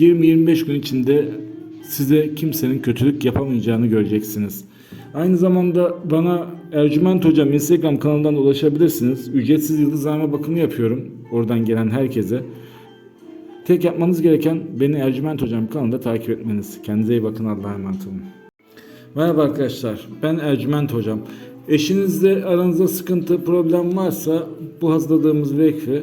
20-25 gün içinde size kimsenin kötülük yapamayacağını göreceksiniz. Aynı zamanda bana Ercüment Hocam Instagram kanalından ulaşabilirsiniz. Ücretsiz yıldızlama bakımı yapıyorum. Oradan gelen herkese. Tek yapmanız gereken beni Ercüment Hocam kanalında takip etmeniz. Kendinize iyi bakın. Allah'a emanet olun. Merhaba arkadaşlar. Ben Ercüment Hocam. Eşinizle aranızda sıkıntı, problem varsa bu hazırladığımız vekfi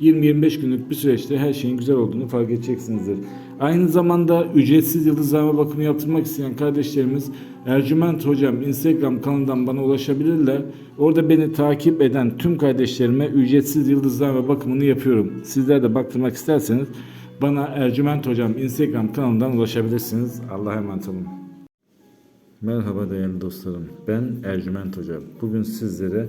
20-25 günlük bir süreçte her şeyin güzel olduğunu fark edeceksinizdir. Aynı zamanda ücretsiz yıldızlama bakımı yaptırmak isteyen kardeşlerimiz Ercüment Hocam Instagram kanalından bana ulaşabilirler. Orada beni takip eden tüm kardeşlerime ücretsiz yıldızlama bakımını yapıyorum. Sizler de baktırmak isterseniz bana Ercüment Hocam Instagram kanalından ulaşabilirsiniz. Allah'a emanet olun. Merhaba değerli dostlarım. Ben Ercüment Hoca. Bugün sizlere